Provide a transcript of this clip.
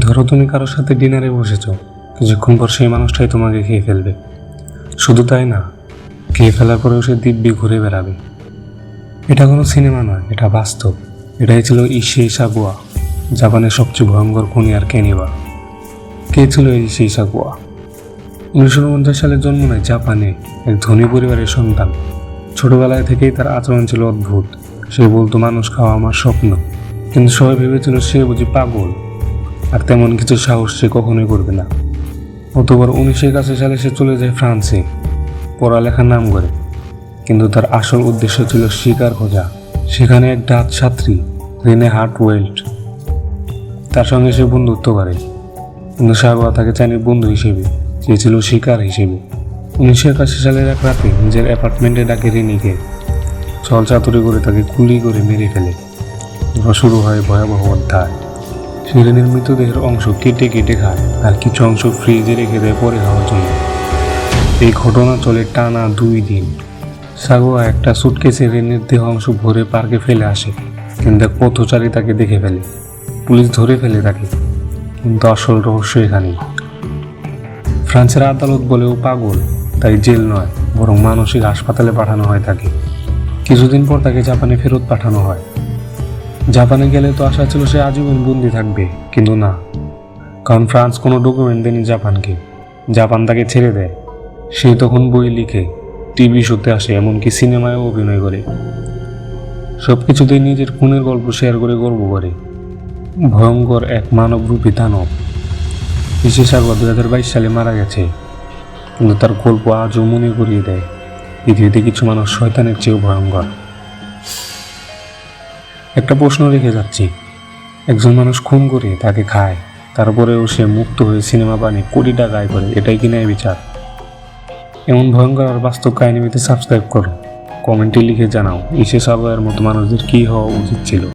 ধরো তুমি কারোর সাথে ডিনারে বসেছ। কিছুক্ষণ পর সেই মানুষটাই তোমাকে খেয়ে ফেলবে। শুধু তাই না, খেয়ে ফেলার পরেও সে দিব্যি ঘুরে বেড়াবে। এটা কোনো সিনেমা নয়, এটা বাস্তব। এটাই ছিল ইসে সাগুয়া, জাপানের সবচেয়ে ভয়ঙ্কর খুনি আর কেনিবা। কে ছিল এই ইসে সাগুয়া? উনিশশো উনপঞ্চাশ সালে জন্ম নেয় জাপানে এক ধনী পরিবারের সন্তান। ছোটবেলায় থেকেই তার আচরণ ছিল অদ্ভুত। সে বলতো, মানুষ খাওয়া আমার স্বপ্ন। কিন্তু সবাই ভেবেছিল সে বুঝি পাগল। আর তেমন কিছু সাহস সে কখনোই করবে না। অতবার উনিশশো একাশি সালে সে চলে যায় ফ্রান্সে পড়ালেখার নাম করে। কিন্তু তার আসল উদ্দেশ্য ছিল শিকার খোঁজা। সেখানে এক ডাচ ছাত্রী, রেনে হার্ট ওয়েল্ট তার সঙ্গে সে বন্ধুত্ব করে। কিন্তু সাগর তাকে চায়নি বন্ধু হিসেবে, সে ছিল শিকার হিসেবে। উনিশশো একাশি সালের এক রাতে নিজের অ্যাপার্টমেন্টে ডাকে রেনিকে। ছল চাতুরি করে তাকে কুলি করে মেরে ফেলে। শুরু হয় ভয়াবহ অধ্যায়। শিরিনের মৃতদেহের অংশ কেটে কেটে খায় আর কিছু অংশ ফ্রিজে রেখে দেয় পরে খাওয়ার জন্য। এই ঘটনা চলে টানা দুই দিন। সাগোয়া একটা সুটকেসে রেনের দেহ অংশ ভরে পার্কে ফেলে আসে, কিন্তু এক পথচারী তাকে দেখে ফেলে। পুলিশ ধরে ফেলে তাকে, কিন্তু আসল রহস্য এখানেই। ফ্রান্সের আদালত বলেও পাগল, তাই জেল নয়, বরং মানসিক হাসপাতালে পাঠানো হয় তাকে। কিছুদিন পর তাকে জাপানে ফেরত পাঠানো হয়। জাপানে গেলে তো আশা ছিল সে আজীবন বন্দি থাকবে, কিন্তু না। কারণ ফ্রান্স কোনো ডকুমেন্ট দেয়নি জাপানকে। জাপান তাকে ছেড়ে দেয়। সে তখন বই লিখে, টিভি শোতে আসে, এমনকি সিনেমায়ও অভিনয় করে। সব কিছুতেই নিজের খুনের গল্প শেয়ার করে গর্ব করে। ভয়ঙ্কর এক মানবরূপী দানব। বিশেষজ্ঞ দু হাজার বাইশ সালে মারা গেছে, কিন্তু তার গল্প আজও মনে করিয়ে দেয়। পৃথিবীতে কিছু মানুষ শয়তানের চেয়েও ভয়ঙ্কর। একটা প্রশ্ন রেখে যাচ্ছি। একজন মানুষ খুন করে তাকে খায়, তারপরেও সে মুক্ত হয়ে সিনেমা বানিয়ে কোটি টাকা আয় করে, এটাই কি ন্যায় বিচার? এমন ভয়ঙ্কর আর বাস্তব কাহিনী পেতে সাবস্ক্রাইব করো কমেন্টে লিখে জানাও, ইসে সাগরের মতো মানুষদের কী হওয়া উচিত ছিল?